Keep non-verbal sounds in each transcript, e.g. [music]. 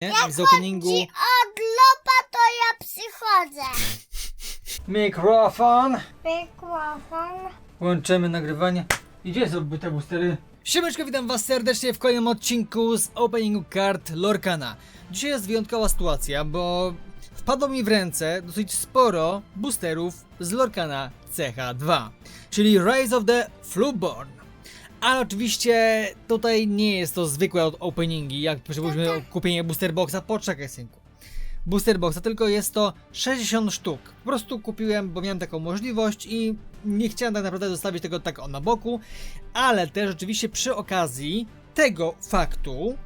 nie? z openingu. Od lopa to ja przychodzę. [laughs] Mikrofon. Mikrofon. Łączymy nagrywanie. I Gdzie są te boostery? Siemeczko, witam was serdecznie w kolejnym odcinku z openingu kart Lorkana. Dzisiaj jest wyjątkowa sytuacja, bo wpadło mi w ręce dosyć sporo boosterów z Lorkana CH2, czyli Rise of the Fluborn. Ale oczywiście tutaj nie jest to zwykłe od openingi, jak przypuśćmy kupienie booster boxa, poczekaj synku. Booster boxa, tylko jest to 60 sztuk. Po prostu kupiłem, bo miałem taką możliwość i nie chciałem tak naprawdę zostawić tego tak na boku, ale też oczywiście przy okazji tego faktu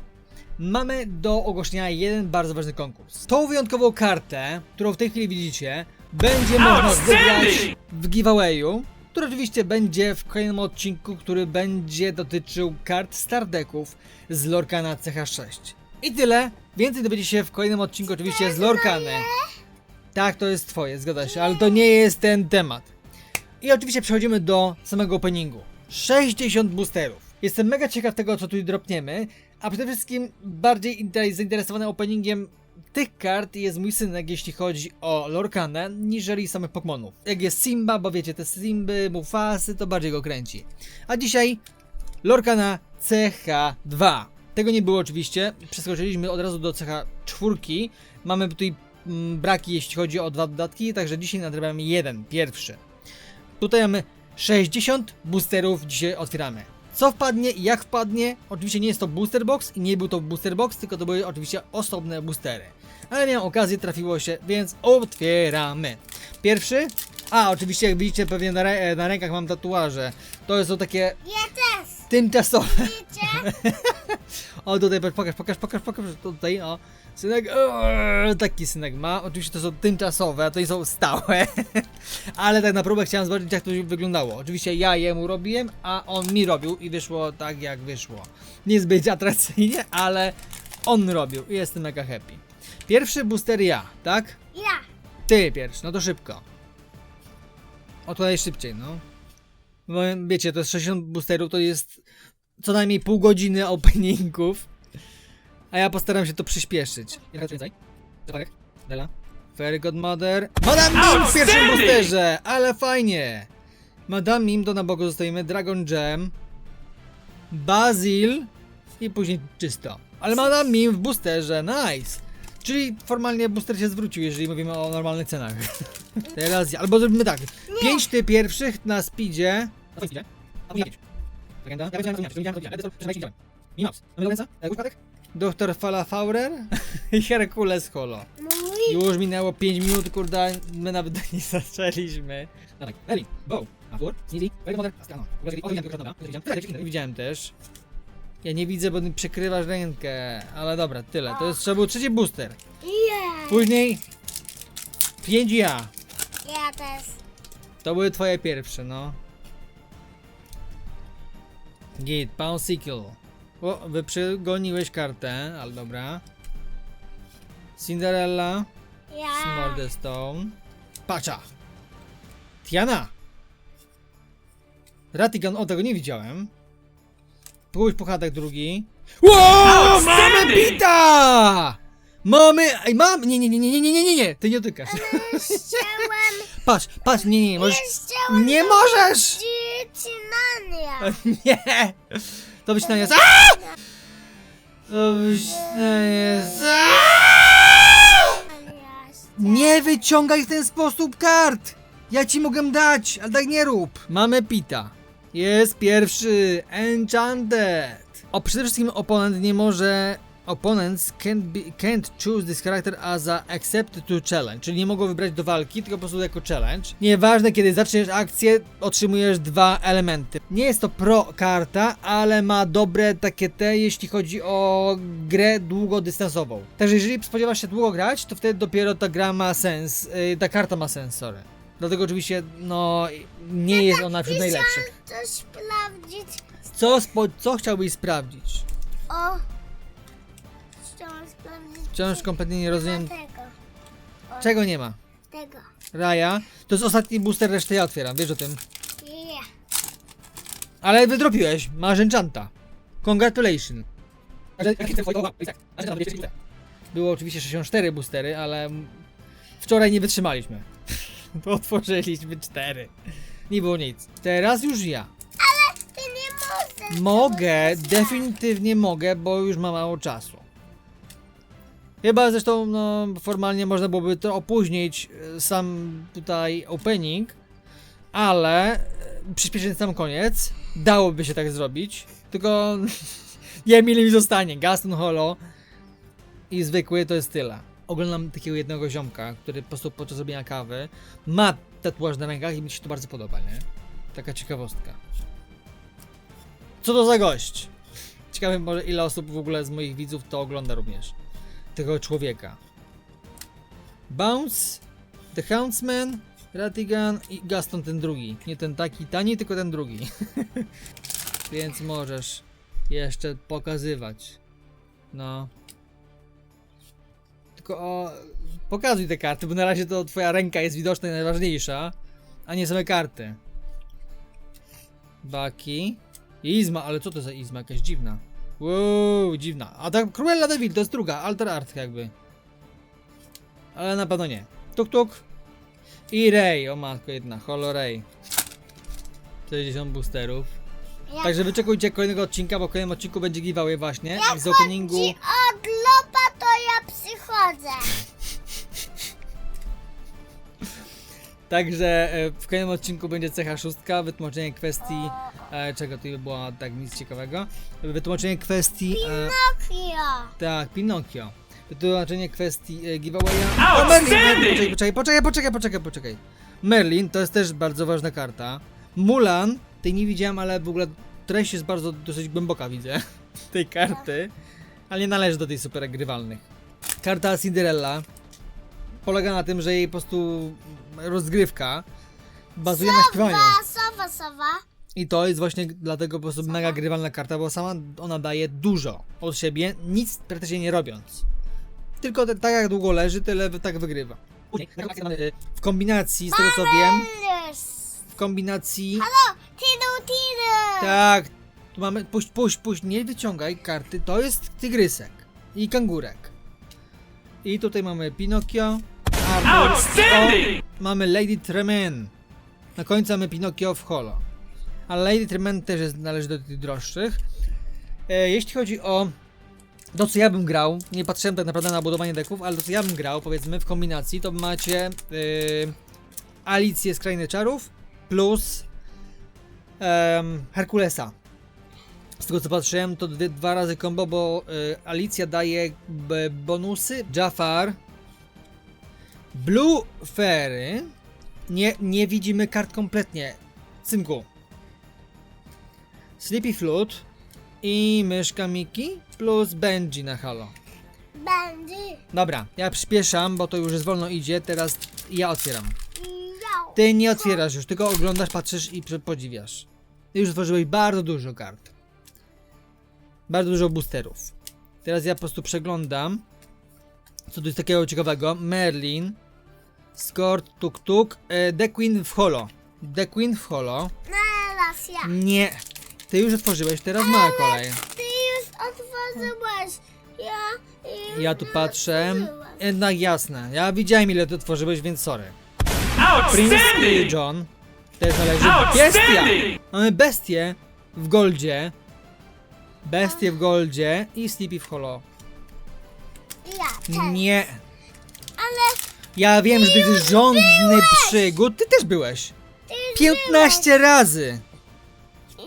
mamy do ogłoszenia jeden bardzo ważny konkurs. Tą wyjątkową kartę, którą w tej chwili widzicie, będzie można wygrać w giveawayu, który oczywiście będzie w kolejnym odcinku, który będzie dotyczył kart Star Decków z Lorkana CH6. I tyle. Więcej dowiecie się w kolejnym odcinku oczywiście z Lorkany. Tak, to jest twoje, zgadza się, ale to nie jest ten temat. I oczywiście przechodzimy do samego openingu. 60 boosterów. Jestem mega ciekaw tego, co tu dropniemy, a przede wszystkim bardziej inter- zainteresowany openingiem tych kart jest mój synek, jeśli chodzi o Lorkanę, niżeli samych Pokémonów. Jak jest Simba, bo wiecie, te Simby, Mufasy, to bardziej go kręci. A dzisiaj Lorkana CH2. Tego nie było oczywiście, przeskoczyliśmy od razu do CH4. Mamy tutaj mm, braki, jeśli chodzi o dwa dodatki, także dzisiaj nadrabiamy jeden, pierwszy. Tutaj mamy 60 boosterów, dzisiaj otwieramy. Co wpadnie i jak wpadnie? Oczywiście nie jest to booster box i nie był to booster box, tylko to były oczywiście osobne boostery. Ale miałem okazję, trafiło się, więc otwieramy. Pierwszy. A, oczywiście jak widzicie pewnie na, rę- na rękach mam tatuaże. To są takie Ja też. tymczasowe. Widzicie? [laughs] O tutaj pokaż, pokaż, pokaż, pokaż tutaj, o. Synek, o, taki synek ma. Oczywiście to są tymczasowe, a to nie są stałe. [laughs] Ale tak na próbę chciałem zobaczyć jak to wyglądało. Oczywiście ja jemu robiłem, a on mi robił i wyszło tak jak wyszło. Niezbyt atrakcyjnie, ale on robił i jestem mega happy. Pierwszy booster ja, tak? Ja. Ty pierwszy, no to szybko. O to najszybciej, no. Bo wiecie, to jest 60 boosterów, to jest co najmniej pół godziny openingów. A ja postaram się to przyspieszyć. To więcej? Zaparek? Dela? Fairy Godmother. Madame Mim w pierwszym boosterze! Ale fajnie! Madame Mim to na boku zostajemy. Dragon Gem. Basil. I później czysto. Ale Madame Mim w boosterze, nice! Czyli formalnie booster się zwrócił, jeżeli mówimy o normalnych cenach. [laughs] Teraz. Albo zrobimy tak. 5 ty pierwszych na speedzie. Na speedzie? A później 5. Legenda? Ja inaczej, powiedziałem to. Ale to widziałem. Mamy do przypadek? Doktor Falafaurer [laughs] i Herkules Holo. Mój. Już minęło 5 minut, kurde, my nawet nie [laughs] zaczęliśmy. Dawaj, Eli, Bow, Afur, to widziałem też. Ja nie widzę, bo przykrywasz rękę, ale dobra, tyle. To jest, trzeba był trzeci booster. Później 5 ja. Ja też. To były twoje pierwsze, no. Git, Pouncicle. O, wyprzygoniłeś kartę, ale dobra. Cinderella, Ja. Smolderstone. Pacha. Tiana. Ratigan, o tego nie widziałem. Pójdź puchatek drugi. Wow, mamy Pita! Mamy, ej, mam, nie, nie, nie, nie, nie, nie, nie, nie, nie, ty nie dotykasz. Chciałem [laughs] Patrz, patrz, nie, nie, nie, możesz, Chciałem nie możesz! [laughs] Nie! To być na jest. To być na jest. Nie wyciągaj w ten sposób kart! Ja ci mogę dać, ale tak nie rób. Mamy Pita. Jest pierwszy. Enchanted. O, przede wszystkim oponent nie może. Opponents can't, be, can't choose this character as a accepted to challenge, czyli nie mogą wybrać do walki, tylko po prostu jako challenge. Nieważne, kiedy zaczniesz akcję, otrzymujesz dwa elementy. Nie jest to pro karta, ale ma dobre takie te, jeśli chodzi o grę długodystansową. Także jeżeli spodziewasz się długo grać, to wtedy dopiero ta gra ma sens, yy, ta karta ma sens, sorry. Dlatego oczywiście, no, nie jest ona wśród najlepszych. Coś sprawdzić. Co, spo, co chciałbyś sprawdzić? O. Wciąż kompletnie nie rozumiem, Tego. czego nie ma. Tego. Raja. To jest ostatni booster, resztę ja otwieram, wiesz o tym. Ja. Ale wydropiłeś, masz enchanta. Congratulations. Było oczywiście 64 boostery, ale wczoraj nie wytrzymaliśmy. [laughs] Bo otworzyliśmy 4. Nie było nic. Teraz już ja. Ty nie możesz. Mogę, definitywnie mogę, bo już ma mało czasu. Chyba zresztą, no, formalnie można byłoby to opóźnić e, sam tutaj opening, ale e, przyspieszyć sam koniec. Dałoby się tak zrobić, tylko [laughs] nie wiem mi zostanie. Gaston Holo i zwykły to jest tyle. Oglądam takiego jednego ziomka, który po prostu podczas robienia kawy ma tatuaż na rękach i mi się to bardzo podoba, nie? Taka ciekawostka. Co to za gość? Ciekawe może ile osób w ogóle z moich widzów to ogląda również. Tego człowieka. Bounce, The Houndsman, Ratigan i Gaston ten drugi. Nie ten taki tani, tylko ten drugi. [laughs] Więc możesz jeszcze pokazywać. No. Tylko o, pokazuj te karty, bo na razie to twoja ręka jest widoczna i najważniejsza, a nie same karty. Baki. Izma, ale co to za Izma? Jakaś dziwna. Wow, dziwna. A ta Cruella de Vil to jest druga, Alter Art jakby. Ale na pewno nie. Tuk tuk. I Ray, o matko jedna, Holo Ray. 60 boosterów. Także wyczekujcie kolejnego odcinka, bo w kolejnym odcinku będzie giveaway właśnie. Jak z openingu. chodzi to ja przychodzę. [laughs] Także e, w kolejnym odcinku będzie cecha szóstka, wytłumaczenie kwestii. E, czego tu by było tak nic ciekawego? Wytłumaczenie kwestii. E, Kio. Tak, Pinokio. Wytłumaczenie kwestii e, giveawaya. O, Merlin! Merlin! Poczekaj, poczekaj, poczekaj, poczekaj, poczekaj. Merlin to jest też bardzo ważna karta. Mulan, tej nie widziałem, ale w ogóle treść jest bardzo dosyć głęboka, widzę. [laughs] Tej karty. Ale nie należy do tej super grywalnych. Karta Cinderella polega na tym, że jej po prostu rozgrywka bazuje na śpiewaniu. Sowa, sowa, sowa. I to jest właśnie dlatego po prostu mega grywalna karta, bo sama ona daje dużo od siebie, nic praktycznie nie robiąc. Tylko te, tak jak długo leży, tyle tak wygrywa. W kombinacji, z tego co wiem, w kombinacji... Halo, tidu, tidu. Tak, tu mamy, puść, puść, puść, nie wyciągaj karty, to jest tygrysek i kangurek. I tutaj mamy Pinokio, Arbor, o, mamy Lady Tremaine. Na końcu mamy Pinokio w holo. A Lady Tremaine też jest, należy do tych droższych. E, jeśli chodzi o to, co ja bym grał, nie patrzyłem tak naprawdę na budowanie deków, ale to, co ja bym grał, powiedzmy, w kombinacji, to macie yy, Alicję z Krainy Czarów plus Herkulesa. Z tego co patrzyłem, to dwie, dwa razy combo, bo y, Alicja daje bonusy. Jafar. Blue Fairy. Nie, nie widzimy kart kompletnie. Cynku. Sleepy Flute. I myszka Miki plus Benji na halo. Będzie. Dobra, ja przyspieszam, bo to już jest wolno idzie. Teraz ja otwieram. Ty nie otwierasz już, tylko oglądasz, patrzysz i podziwiasz. Ty już otworzyłeś bardzo dużo kart. Bardzo dużo boosterów. Teraz ja po prostu przeglądam. Co tu jest takiego ciekawego? Merlin. Skort, tuk tuk. E, The Queen w holo. The Queen w holo. Teraz ja. Nie. Ty już otworzyłeś, teraz moja kolej. Ty już otworzyłeś. Ja już Ja tu nie patrzę. otworzyłam. Jednak jasne. Ja widziałem ile ty otworzyłeś, więc sorry. Prince i John. Też należy. Bestia! Mamy bestię w goldzie. Bestię w goldzie i Sleepy w holo. Też. Nie. Ale Ja wiem, że ty jesteś żądny przygód. Ty też byłeś. ty 15 razy.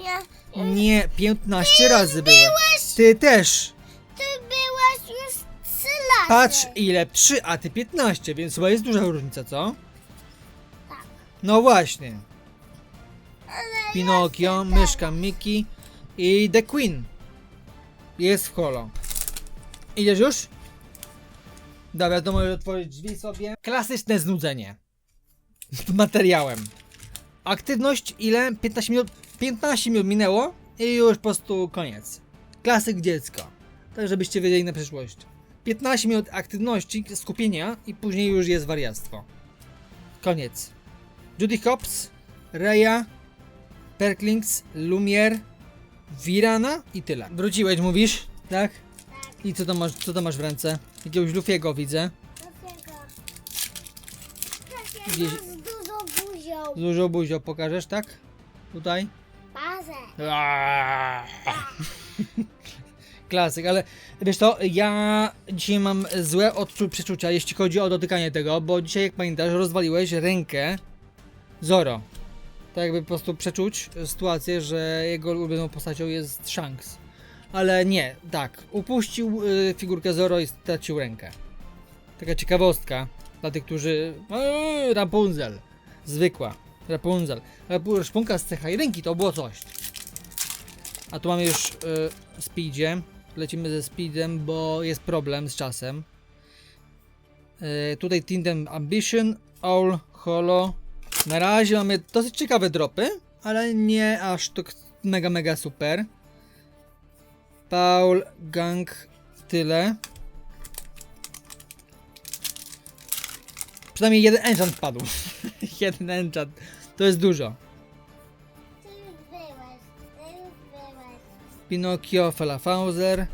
Ja, Nie, 15 razy byłeś. Ty też. ty byłeś już trzy razy. Patrz ile 3, a ty 15, więc chyba jest duża różnica, co? Tak. No właśnie. Ale Pinokio, myszka Miki i The Queen. Jest w holo. Idziesz już? Dobra, to możesz otworzyć drzwi sobie. Klasyczne znudzenie. Materiałem. Aktywność ile? 15 minut, 15 minut minęło i już po prostu koniec. Klasyk dziecko. Tak żebyście wiedzieli na przyszłość. 15 minut aktywności, skupienia i później już jest wariactwo. Koniec. Judy Hopps, Reya, Perklings, Lumier, Virana i tyle. Wróciłeś, mówisz? Tak? I co tam masz, co tam masz w ręce? Jakiegoś Lufiego widzę. Dlaczego? Gdzieś- masz dużo buzią. Dużo buzio pokażesz, tak? Tutaj? Bazę. Klasyk, ale wiesz to, ja dzisiaj mam złe odczu- przeczucia, jeśli chodzi o dotykanie tego, bo dzisiaj, jak pamiętasz, rozwaliłeś rękę Zoro. Tak jakby po prostu przeczuć sytuację, że jego ulubioną postacią jest Shanks. Ale nie, tak, upuścił y, figurkę Zoro i stracił rękę. Taka ciekawostka dla tych, którzy... Eee, Rapunzel. Zwykła. Rapunzel. Ale szpunka z cecha i ręki to było coś. A tu mamy już y, speedzie. Lecimy ze speedem, bo jest problem z czasem. Y, tutaj Tindem Ambition, All, Holo. Na razie mamy dosyć ciekawe dropy, ale nie aż tak mega mega super. Paul, Gang, tyle. Przynajmniej jeden enchant padł. [laughs] jeden enchant. To jest dużo. Ty już byłeś. Ty już byłeś. Pinocchio, Falafauser.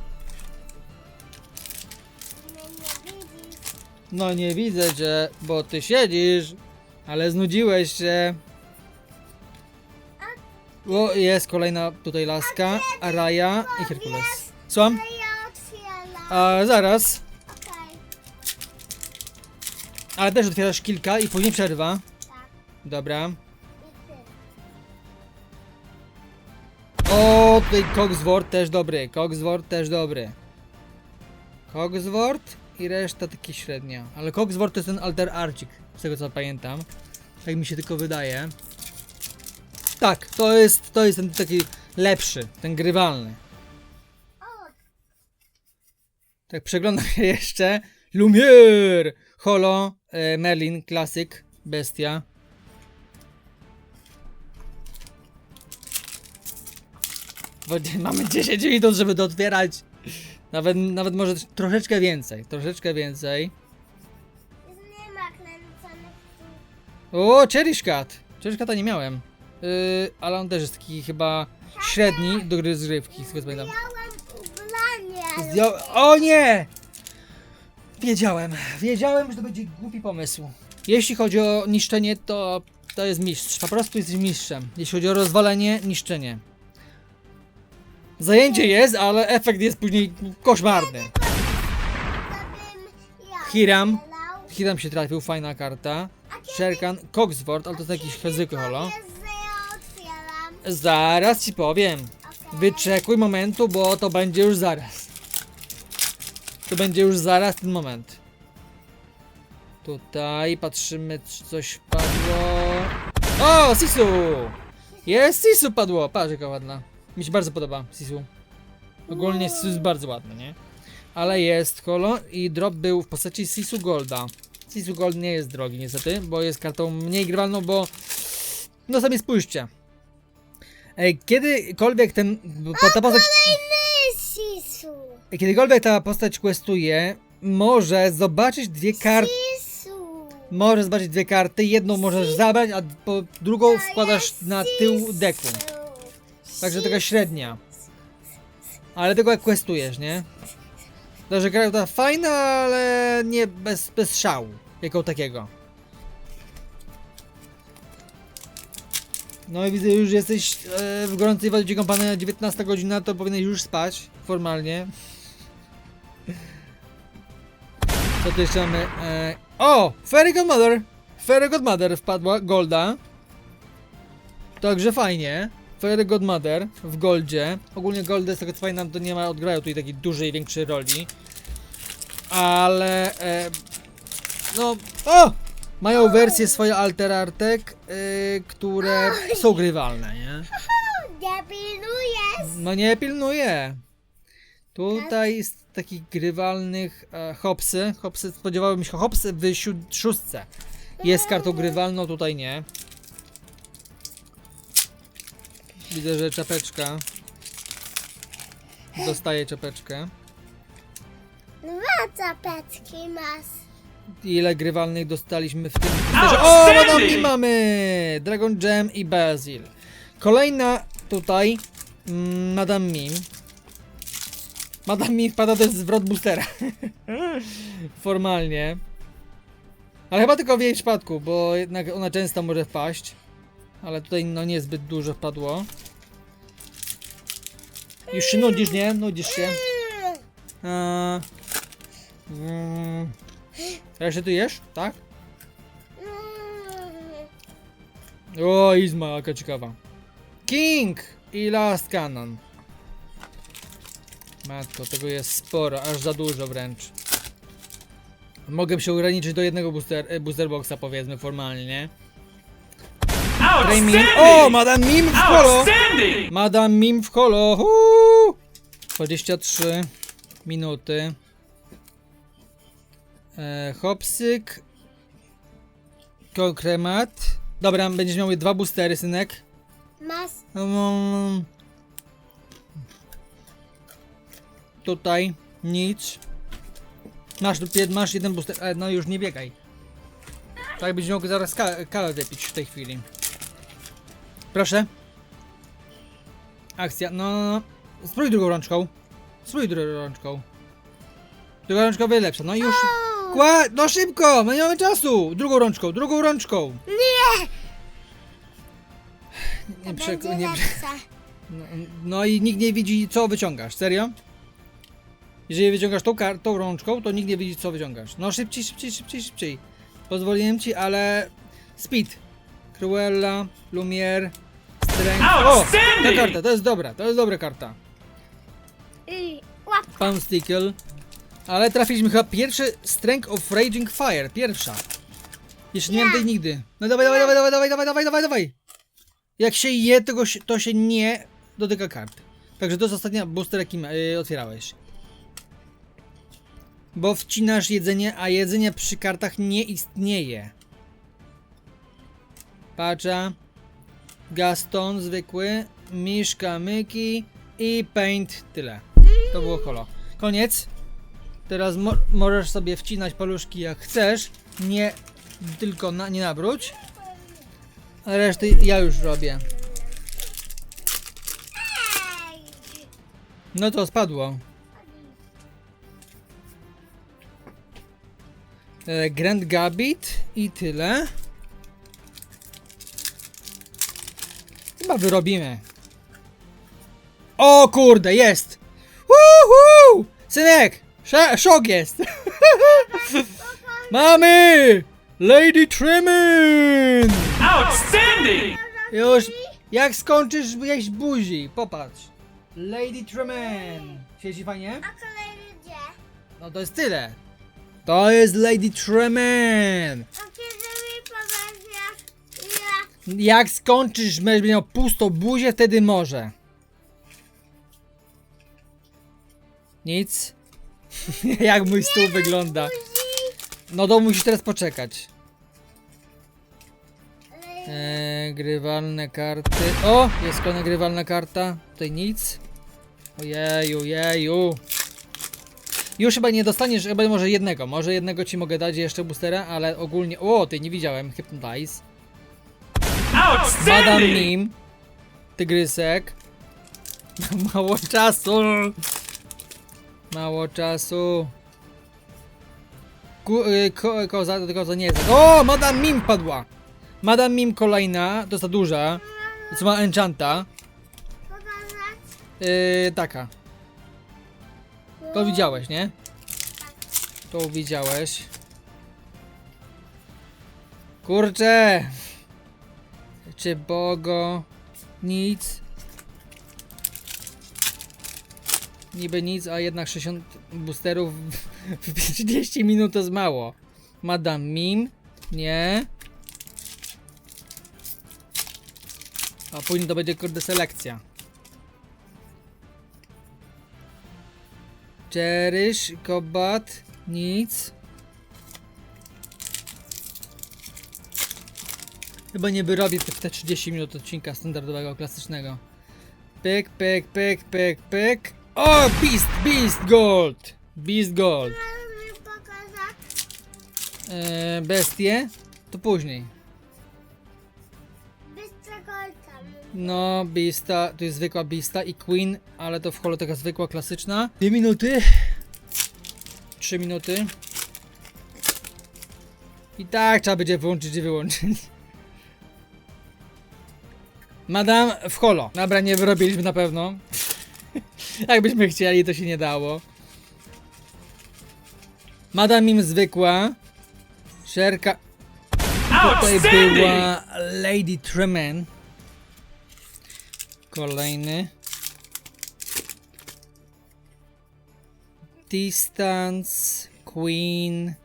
No nie. No nie widzę cię, bo ty siedzisz, ale znudziłeś się. O, jest kolejna tutaj laska, Araya i Herkules. Słucham? A zaraz, ale też otwierasz kilka i później przerwa. Tak. Dobra. O, tutaj Cogsworth też dobry, Cogsworth też dobry. Cogsworth i reszta takie średnia. Ale Cogsworth to jest ten Alter Arcik, z tego co pamiętam. Tak mi się tylko wydaje. Tak, to jest, to jest ten taki lepszy, ten grywalny. Tak przeglądam się jeszcze. Lumiere! Holo, e, Merlin, klasyk, bestia. Mamy 10 minut, żeby to otwierać. Nawet, nawet może troszeczkę więcej, troszeczkę więcej. nie ma kręconych. O, Cherish Cat! Cherish Cata nie miałem. Yy, ale on też jest taki chyba średni do gry zgrywki, z tego co pamiętam. Ubranie. Zdjął... O nie! Wiedziałem, wiedziałem, że to będzie głupi pomysł. Jeśli chodzi o niszczenie, to to jest mistrz. Po prostu jesteś mistrzem. Jeśli chodzi o rozwalenie, niszczenie. Zajęcie jest, ale efekt jest później koszmarny. Hiram. Hiram się trafił, fajna karta. Sherkan, Cogsworth, ale to jest jakiś zwykły holo. Zaraz ci powiem. Wyczekuj momentu, bo to będzie już zaraz. To będzie już zaraz ten moment. Tutaj patrzymy, czy coś padło. O, Sisu! Jest Sisu padło! Patrz jaka ładna. Mi się bardzo podoba Sisu. Ogólnie Sisu jest bardzo ładny, nie? Ale jest holo i drop był w postaci Sisu Golda. Sisu Gold nie jest drogi niestety, bo jest kartą mniej grywalną, bo... No sami spójrzcie. Kiedykolwiek ten... Ta, ta postać... Ty, Sisu. Kiedykolwiek ta postać questuje, może zobaczyć dwie karty. Sisu. Możesz zobaczyć dwie karty, jedną możesz zabrać, a po drugą wkładasz na tył deku. Także taka średnia. Ale tylko jak questujesz, nie? Także gra ta fajna, ale nie bez, bez szału. Jako takiego. No i widzę już jesteś e, w gorącej wodzie kąpany 19 godzina, to powinieneś już spać formalnie. Co tu jeszcze mamy? E, o! Fairy Godmother! Fairy Godmother wpadła, Golda. Także fajnie. Fairy Godmother w Goldzie. Ogólnie Goldy z tego co pamiętam to nie ma, odgrają tutaj takiej dużej, większej roli. Ale... E, no... O! Mają wersje swoje alterartek, y, które są grywalne, nie? [laughs] Nie pilnujesz. No nie pilnuję. Tutaj jest takich grywalnych e, hopsy. Hopsy, spodziewałbym się hopsy w siód- szóstce. Jest kartą grywalną, tutaj nie. Widzę, że czapeczka. Dostaje czapeczkę. Dwa czapeczki masz. Ile grywalnych dostaliśmy w tym? O, Madame Mim mamy! Dragon Gem i Basil. Kolejna tutaj mm, Madame Mim. Madame mi wpada jest zwrot boostera. [laughs] Formalnie. Ale chyba tylko w jej przypadku, bo jednak ona często może wpaść. Ale tutaj no niezbyt dużo wpadło. Już się nudzisz, nie? Nudzisz się. A, mm, jeszcze ty jesz? Tak? O, Izma, jaka ciekawa. King i Last Cannon. Matko, tego jest sporo, aż za dużo wręcz. Mogę się ograniczyć do jednego booster, e, booster boxa powiedzmy formalnie, nie? Mim. O, Madame Mim w! Outstanding! Madame Mim w kolo! Huu! 23 minuty. E, hopsyk. Konkremat. Dobra, będziesz miał dwa boostery, synek. Masz Um, tutaj nic. Masz, masz jeden booster. E, no już nie biegaj. Tak będziesz mógł zaraz ka kawę wypić w tej chwili. Proszę. Akcja. No, no, no. Spróbuj drugą rączką. Spróbuj drugą rączką. Druga rączka będzie lepsza. No i już. Kła no szybko! My nie mamy czasu! Drugą rączką, drugą rączką! Nie! Nie, przek- nie, no, no i nikt nie widzi co wyciągasz, serio? Jeżeli wyciągasz tą, kar- tą rączką, to nikt nie widzi co wyciągasz. No szybciej, szybciej, szybciej, szybciej. Pozwoliłem ci, ale... Speed. Cruella, Lumiere, Strength... O! Ta Outstanding! karta, to jest dobra, to jest dobra karta. I łapka. Pound Stickle. Ale trafiliśmy chyba pierwszy Strength of Raging Fire. Pierwsza. Jeszcze nie miałem tej nigdy. No dawaj, dawaj, dawaj, dawaj, dawaj, dawaj, dawaj, dawaj. Jak się je, to, się, to się nie dotyka kart. Także to jest ostatnia booster, jakim yy, otwierałeś. Bo wcinasz jedzenie, a jedzenie przy kartach nie istnieje. Pacza. Gaston zwykły. Miszka Myki. I Paint. Tyle. To było kolo. Koniec. Teraz mo możesz sobie wcinać paluszki jak chcesz. Nie tylko na, nie nawróć. A reszty ja już robię. No to spadło. E, Grand Gabit i tyle. Chyba wyrobimy. O kurde, jest! Woohoo! Synek! Sz szok jest! [laughs] Mamy! Lady Trimming! Outstanding! Już, jak skończysz jeść buzi, popatrz. Lady Tremaine. Siedzi fajnie? A kolejny gdzie? No to jest tyle. To jest Lady Tremaine. A kiedy mi powiesz jak ja... Jak skończysz, będziesz miał pustą buzię, wtedy może. Nic. [laughs] jak mój stół wygląda. No to musisz teraz poczekać. Eee, grywalne karty. O! Jest kolejna grywalna karta. Tutaj nic. Ojeju, jeju. Już chyba nie dostaniesz, chyba może jednego. Może jednego ci mogę dać jeszcze boostera, ale ogólnie. O, ty nie widziałem. Hypnotize. Outstanding! Nim. Tygrysek. [laughs] Mało czasu. Mało czasu. Ku, y, ko, koza, to koza nie jest. O, Madame Mim padła. Madame Mim kolejna, to jest ta duża. Co ma enchanta. Yy, taka. To widziałeś, nie? To widziałeś. Kurczę! Czy bogo? Nic. Niby nic, a jednak 60 boosterów w 30 minut to jest mało. Madame Mim? Nie. A później to będzie kurde selekcja. Cherish, Kobat, nic. Chyba nie wyrobię w te 30 minut odcinka standardowego, klasycznego. Pyk, pyk, pyk, pyk, pyk. O, Beast, Beast Gold! Beast Gold. Eee, bestie? To później. No, Bista, to jest zwykła Bista i Queen, ale to w holo taka zwykła, klasyczna. Dwie minuty. Trzy minuty. I tak trzeba będzie wyłączyć i wyłączyć. Madam w holo. Dobra, nie wyrobiliśmy na pewno. Jakbyśmy chcieli, to się nie dało. Madam im zwykła. Szerka. Tutaj była Lady Tremen. Kolejny. Distance, Queen,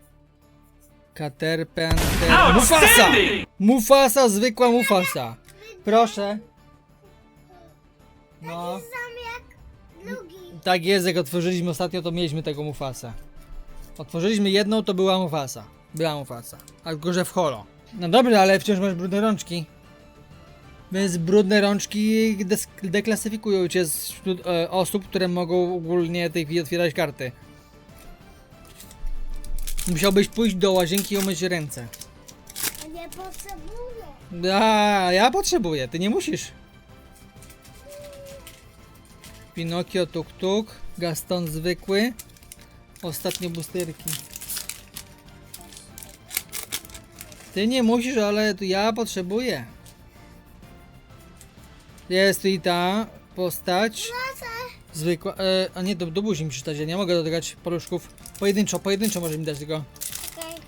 Caterpillar, Mufasa! Mufasa, zwykła Mufasa. Proszę. No. Tak jest, jak otworzyliśmy ostatnio, to mieliśmy tego Mufasa. Otworzyliśmy jedną, to była Mufasa. Była Mufasa. A tylko, że w holo. No dobrze, ale wciąż masz brudne rączki. Więc brudne rączki deklasyfikują cię wśród e, osób, które mogą ogólnie tej chwili otwierać karty. Musiałbyś pójść do łazienki i umyć ręce. A nie potrzebuję. A, ja potrzebuję, ty nie musisz. Pinokio tuk tuk, Gaston zwykły, ostatnie boosterki. Ty nie musisz, ale tu ja potrzebuję. Jest tu i ta postać. Zwykła, e, a nie, do, do buzi musisz dać, ja nie mogę dotykać paluszków. Pojedynczo, pojedynczo może mi dać tylko. Okej.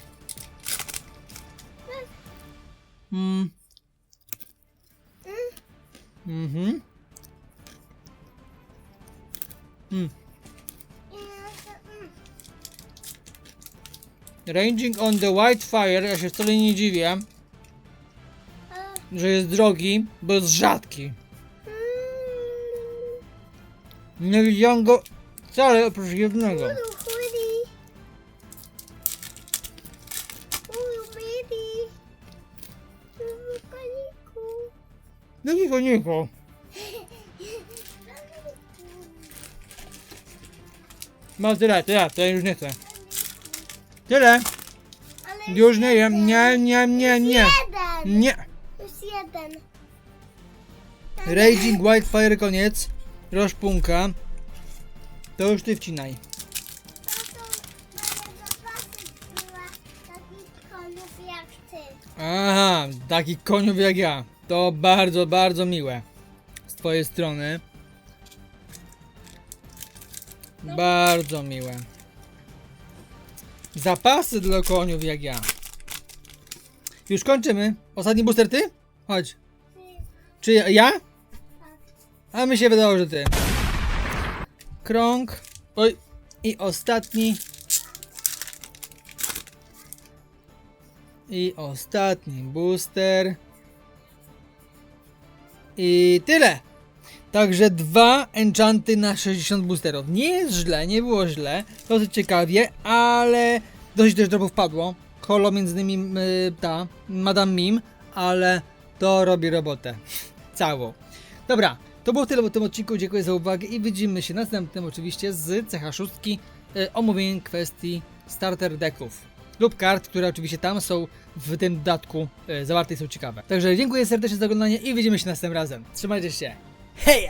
Mm. Mhm. Mm. Ranging on the Whitefire, ja się wcale nie dziwię, że jest drogi, bo jest rzadki. mm. Nie widziałem go wcale oprócz jednego. Ulu, huli. Mam tyle, tyle, to ja już nie chcę. Tyle, Ale już nie jem, nie, nie, nie, nie. jeden. Nie. Już jeden. [laughs] Raging Whitefire koniec. Roszpunka. To już ty wcinaj. Tato, moje zapasy była takich konów jak ty. Aha, taki koniów jak ja. To bardzo, bardzo miłe. Z twojej strony. Bardzo miłe. Zapasy dla koniów jak ja. Już kończymy. Ostatni booster ty? Chodź. Czy ja? A mi się wydało, że ty. Krąg. Oj. I ostatni. I ostatni booster. I tyle. Także dwa enchanty na 60 boosterów. Nie jest źle, nie było źle. Dosyć ciekawie, ale dosyć też dropów padło. Holo między innymi y, ta Madame Mim, ale to robi robotę. [laughs] Całą. Dobra, to było tyle w tym odcinku. Dziękuję za uwagę i widzimy się następnym oczywiście z CH6 y, omówieniem kwestii starter decków lub kart, które oczywiście tam są w tym dodatku y, zawarte i są ciekawe. Także dziękuję serdecznie za oglądanie i widzimy się następnym razem. Trzymajcie się. Hey,